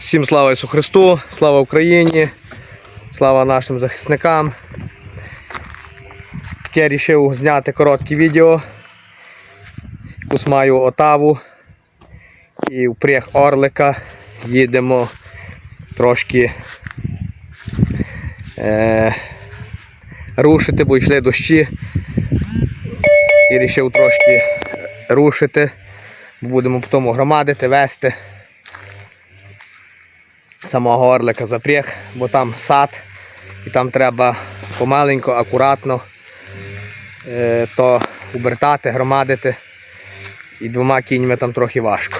Всім слава Ісу Христу, слава Україні, слава нашим захисникам. Я вирішив зняти коротке відео. Якусь маю отаву і впряг орлика. Їдемо трошки е, рушити, бо йшли дощі. І вирішив трошки рушити. Будемо потім громадити, вести самого орлика запряг, бо там сад, і там треба помаленько, акуратно е, то обертати, громадити. І двома кіньми там трохи важко.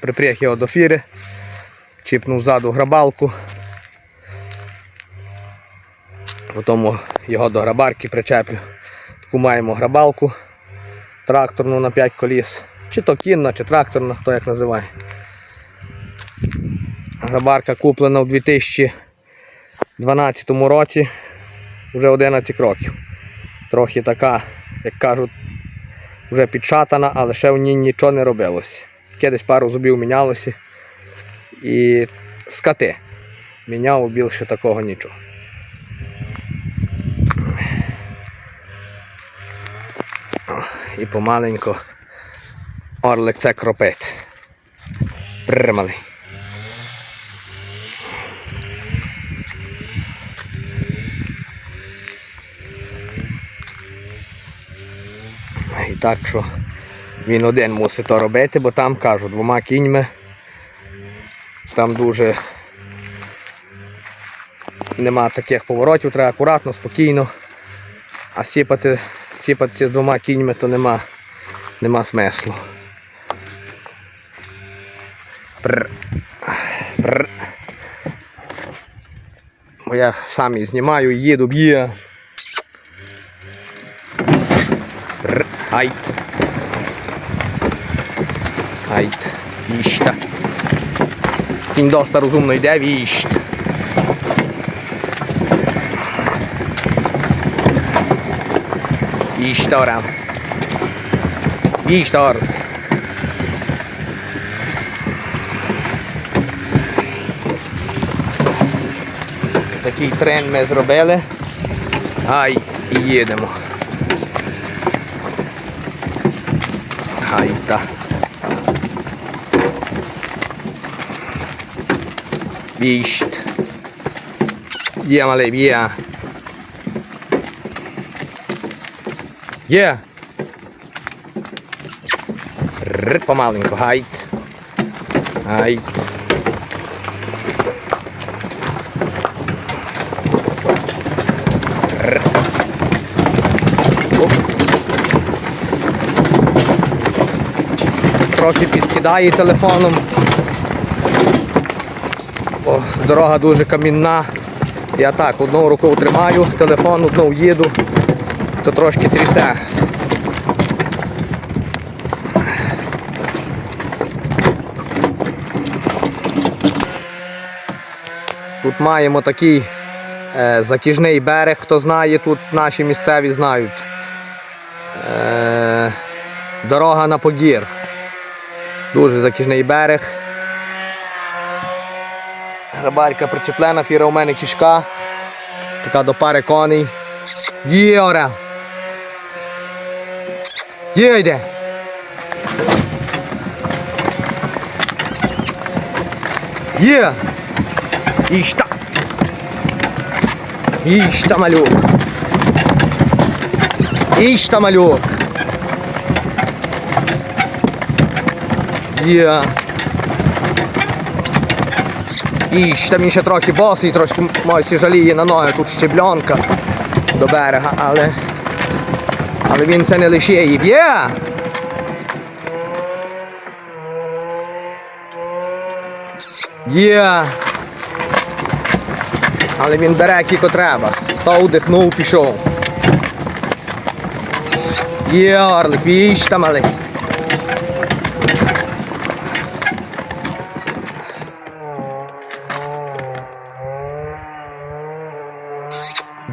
Припряг його до фіри, чіпнув ззаду грабалку. Потім його до грабарки причеплю. Таку маємо грабалку тракторну на 5 коліс. Чи то кінна, чи тракторна, хто як називає. Грабарка куплена у 2012 році, вже 11 років. Трохи така, як кажуть, вже підшатана, але ще в ній нічого не робилося. Таке пару зубів мінялося. І скати. Міняв більше такого нічого. І помаленько орлик це кропить. Прималий. І так що він один мусить то робити, бо там кажу, двома кіньми. Там дуже нема таких поворотів, треба акуратно, спокійно. А сіпати, сіпатися з двома кіньми то нема, нема смислу. Прр. Прр. Бо я сам її знімаю, їду, б'є. Прр. Ай. Айт. Віщта. Кінь доста розумно йде, віщт. Віщта ора. Віщта ора. Такий трен ми зробили. Ай, і їдемо. Хайта. Віщт. Є, малий, є. Є. Р, помаленьку, гайт. Гайт. Трохи підкидає телефоном. Бо дорога дуже камінна. Я так одну рукою тримаю телефон, одну їду, то трошки трясе. Тут маємо такий е, закіжний берег, хто знає, тут наші місцеві знають. Е, дорога на Погір. Дуже закіжний берег. Грабарка причеплена, фіра у мене кішка. Така до пари коней. Є ора. Є йде. Є. Ішта. Ішта малюк. Ішта малюк. Є. І ще ще трохи босий, трошки мойсі жаліє на ноги, тут щеблянка до берега, але але він це не лише її б'є. Є. Але він бере кіко треба. Став, дихнув, пішов. Є, орлик, віч там, малий.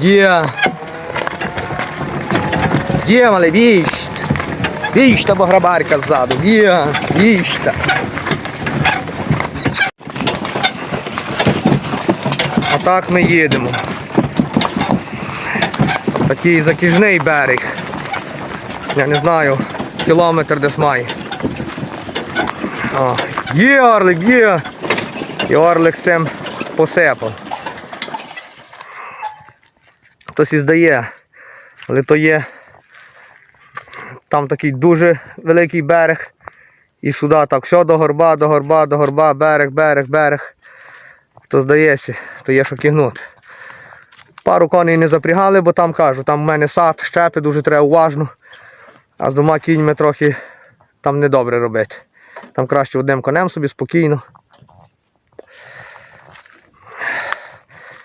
Є. Є, мале, віщт. Віщта, бо грабарка ззаду. Є, віщта. Отак ми їдемо. Такий закіжний берег. Я не знаю, кілометр десь має. Є орлик, є! І орлик з цим посипав. Хтось і здає, але то є там такий дуже великий берег. І сюди так, все до горба, до горба, до горба, берег, берег, берег. То здається, то є що кігнути. Пару коней не запрягали, бо там кажу, там в мене сад, щепи, дуже треба уважно. А з двома кіньми трохи там недобре робити. Там краще одним конем собі спокійно.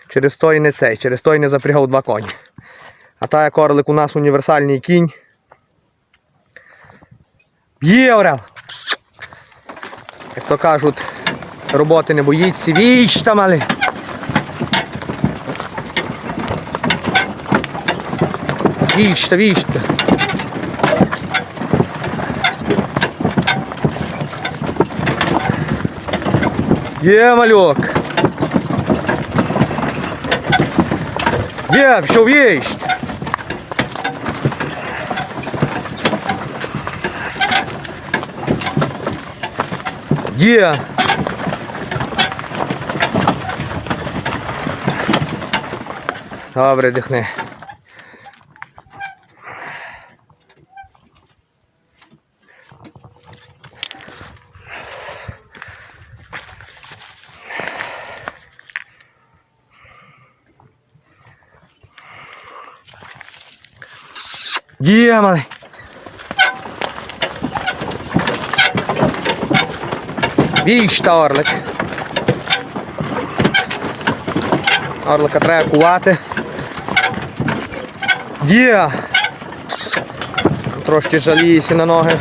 Через той не цей, через той не запрягав два коні. А та як орлик у нас універсальний кінь. Є орел! Як то кажуть, роботи не боїться, віч там але. Вічте, вічте. Є малюк. Є, пішов їсть. Є. Добре, дихни. Є, малий. Віч та орлик. Орлика треба кувати. Є! Трошки жаліюся на ноги,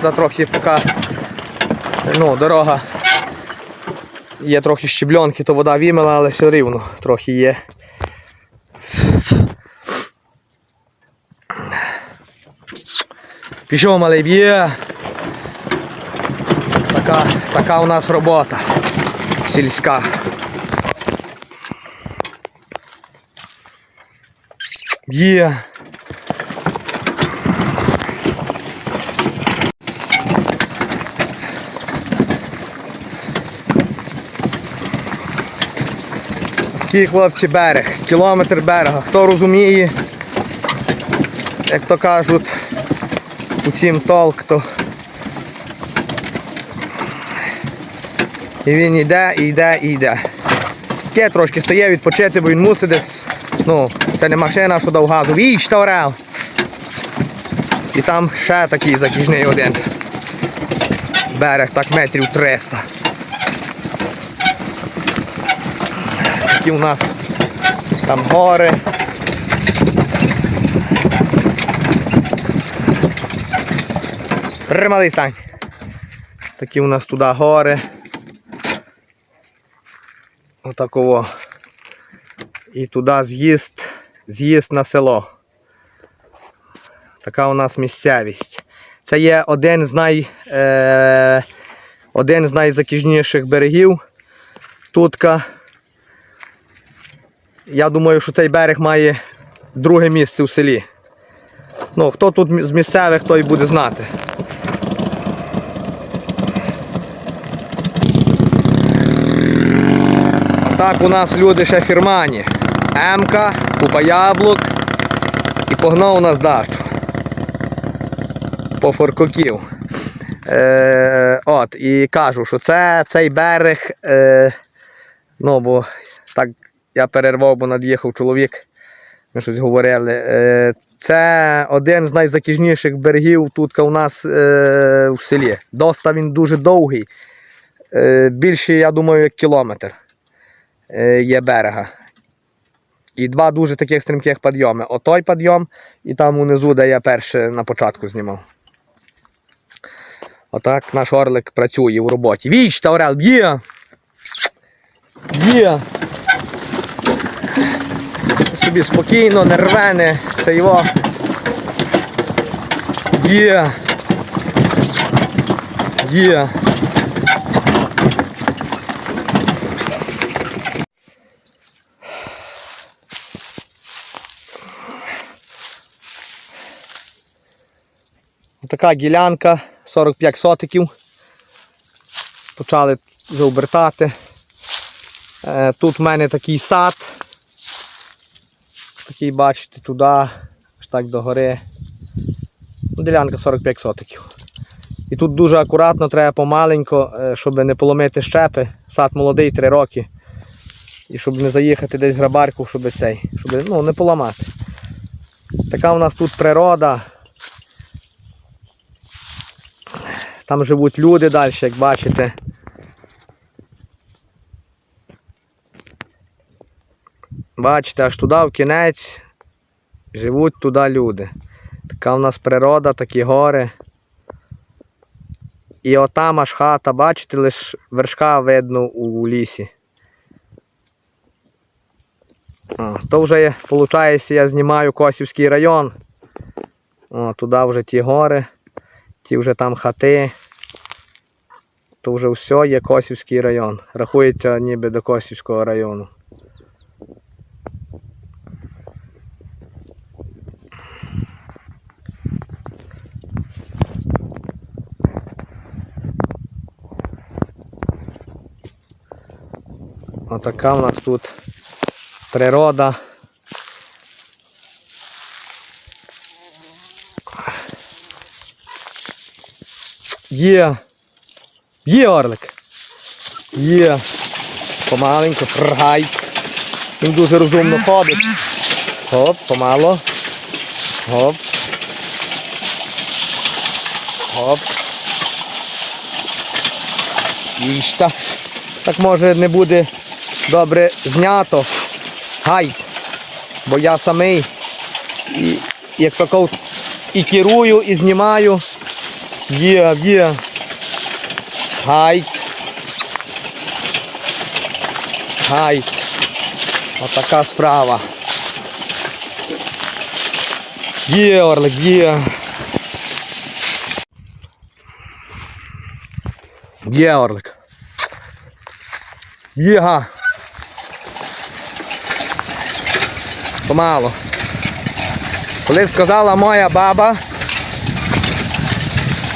та трохи така ну, дорога. Є трохи щебльонки, то вода вімела, але все рівно трохи є. Пішов малий б'є. Така, така у нас робота сільська. Є. Такий хлопці берег, кілометр берега. Хто розуміє, як то кажуть, у цім толк, то і він йде, і йде, і йде. Таке трошки стає відпочити, бо він мусить десь. Ну, це не машина, що дав газу. Віч, орел! І там ще такий закіжний один. Берег так метрів 300. Такі у нас там гори. Рималий стань. Такі у нас туди гори. Отаково. І туди з'їзд, з'їзд на село. Така у нас місцевість. Це є один з най, е, один з найзакіжніших берегів. Тутка. Я думаю, що цей берег має друге місце у селі. Ну, хто тут з місцевих, той буде знати. Так у нас люди ще фірмані. Емка, купа яблук і погнав на здачу. По форкоків. Е, от, і кажу, що це цей берег. Е, ну, бо так я перервав, бо над'їхав чоловік. Ми щось говорили. Е, це один з найзакіжніших берегів тут у нас е, в селі. Доста він дуже довгий. Е, більше, я думаю, як кілометр є берега. І два дуже таких стрімких підйоми. Отой підйом і там унизу, де я перше на початку знімав. Отак наш орлик працює в роботі. Віч, та орел, є! Є! Собі спокійно, не рвене, це його. Є! Є! Така ділянка, 45 сотиків. Почали вже обертати. Е, Тут в мене такий сад. Такий, бачите, туди, аж так до гори. Ну, Ділянка 45 сотиків. І тут дуже акуратно, треба помаленько, е, щоб не поломити щепи. Сад молодий 3 роки. І щоб не заїхати десь грабарку, щоб цей, щоб ну, не поламати. Така у нас тут природа. Там живуть люди далі, як бачите. Бачите, аж туди в кінець живуть туди люди. Така в нас природа, такі гори. І отам аж хата, бачите, лише вершка видно у лісі. А, то вже, виходить, я знімаю Косівський район. О, туди вже ті гори, ті вже там хати. То вже все є Косівський район. Рахується ніби до Косівського району. Отака в нас тут природа. Є. Є орлик. Є. Помаленько, пргай. Він дуже розумно ходить. Хоп, помало. Хоп. Хоп. Їжта. Так може не буде добре знято. Гай. Бо я самий. І, як тако і керую, і знімаю. Є, є. Гай. Гай. Отака справа. Є, орлик, є. Є, орлик. Є. Помало. Коли сказала моя баба,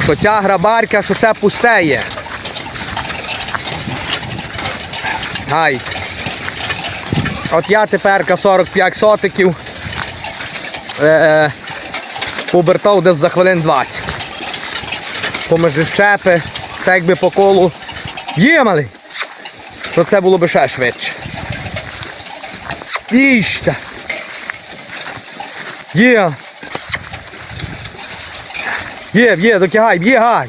що ця грабарка, що це пусте є. Гай. От я теперка 45 сотиків. Е, побертав десь за хвилин 20. Поміж щепи, це якби по колу. Є малий! То це було б ще швидше. Іща. Є. Є, є, докигай, є, гай.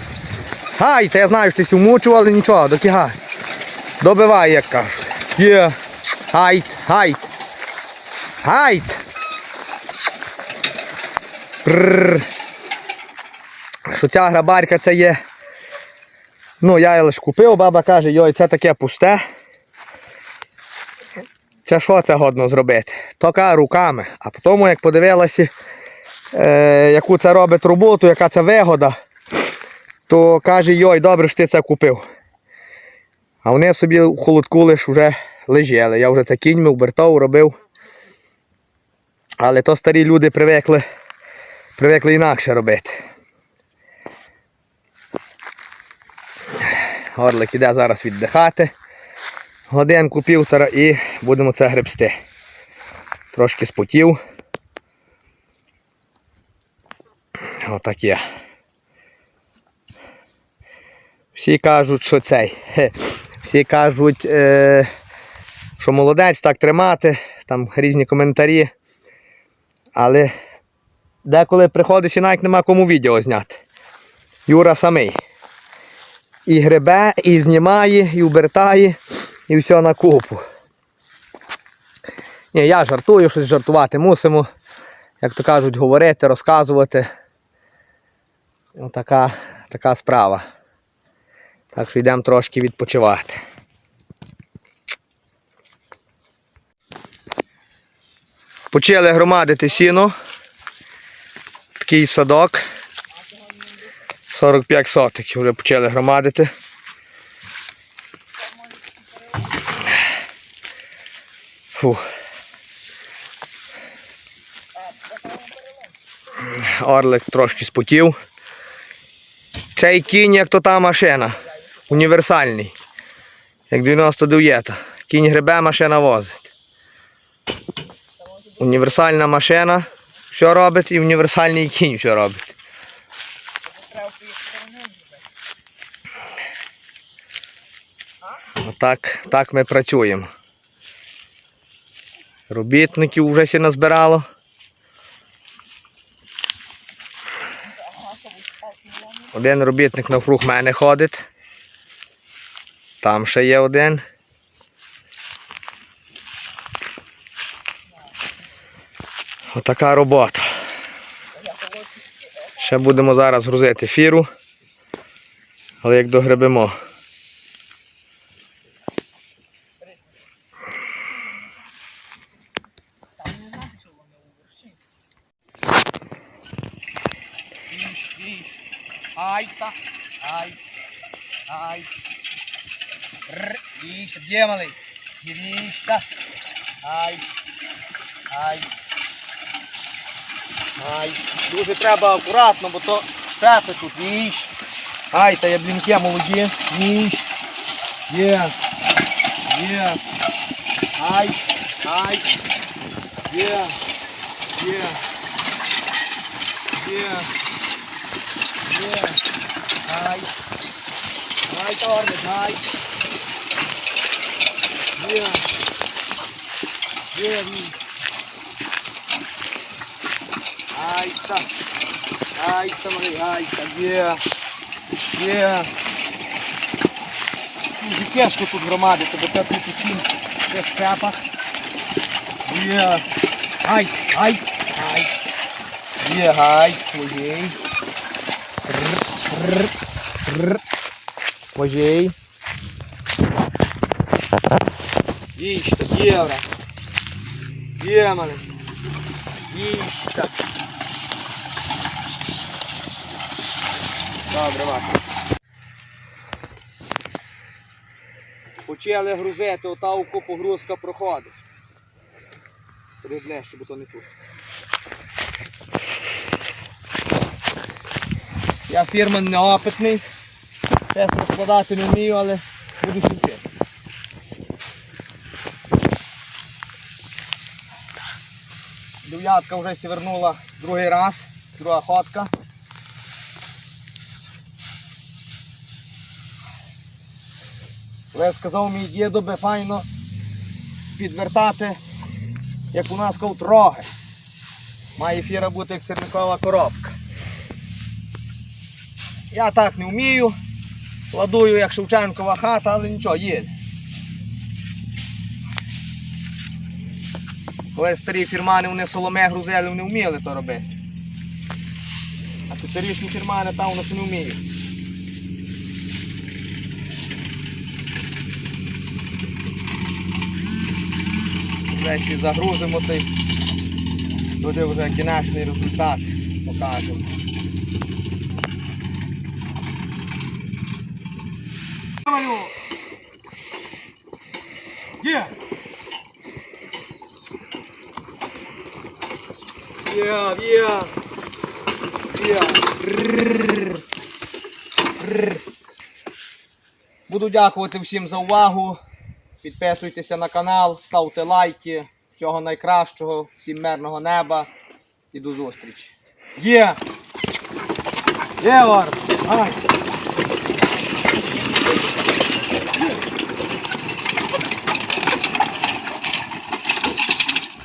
Гай, та я знаю, що ти сі але нічого, докигай. Добивай, як кажуть. Є. Гайт, гайт. Гайт. Що ця грабарка це є. Ну, я її лише купив, баба каже, йой, це таке пусте. Це що це годно зробити? Тока руками. А потім, як подивилася, е, яку це робить роботу, яка це вигода, то каже, йой, добре, що ти це купив. А вони собі у холодку лише вже лежали. Я вже це кіньми, обертав, робив. Але то старі люди привикли, привикли інакше робити. Орлик іде зараз віддихати. Годинку півтора і будемо це гребсти. Трошки спотів. Отак. Всі кажуть, що цей. Всі кажуть, е, що молодець так тримати, там різні коментарі. Але деколи приходиш і навіть нема кому відео зняти. Юра самий. І гребе, і знімає, і обертає, і все на купу. Ні, я жартую, щось жартувати мусимо. Як то кажуть, говорити, розказувати. Отака така справа. Так що йдемо трошки відпочивати. Почали громадити сіно. Такий садок. 45 сотиків вже почали громадити. Фух. Орлик трошки спотів. Цей кінь, як то та машина. Універсальний. Як 99. Кінь гребе, машина возить. Універсальна машина все робить і універсальний кінь все робить. Отак так ми працюємо. Робітників вже сі назбирало. Один робітник навкруг мене ходить. Там ще є один. Отака робота. Ще будемо зараз грузити фіру. Але як догребемо. Айта, ай, ай. Віща, є малий. Віща. Ай. Ай. Ай. Дуже треба акуратно, бо то штепи тут. Віщ. Ай, та яблінки молоді. Віщ. Є. Є. Ай. Ай. Є. Є. Є. Є. Ай. Ай, тормоз, ай. Є. Є, ні. Ай, та. Ай, та, малий, ай, та, є. Є. Дуже тяжко тут громадити, бо це тут усім це в скрепах. Є. Ай, ай, ай. Є, ай, твоєй. Мojej. Їжте, євро. Ємали. Їжте. Добре, ваше. Почали грузити, ота уко погрузка проходить. Ходи ближче, бо то не чути. Я фірман неопитний. Тест розкладати не вмію, але буду вчити. Дев'ятка вже сівернула другий раз, друга ходка. Але сказав мій дідо би файно підвертати, як у нас ковтроги. Має фіра бути як сирникова коробка. Я так не вмію. Ладую як Шевченкова хата, але нічого, є. Коли старі фірмани вони соломе грузили, вони вміли то робити. А теперішні фірмани там вони ще не вміють. Десь загрузимо той. Туди вже кінечний результат покажемо. Малю. Рррр. Рррр. Буду дякувати всім за увагу. Підписуйтеся на канал, ставте лайки. Всього найкращого, всім мирного неба і до зустрічі. Є! Є, Вар! Ай!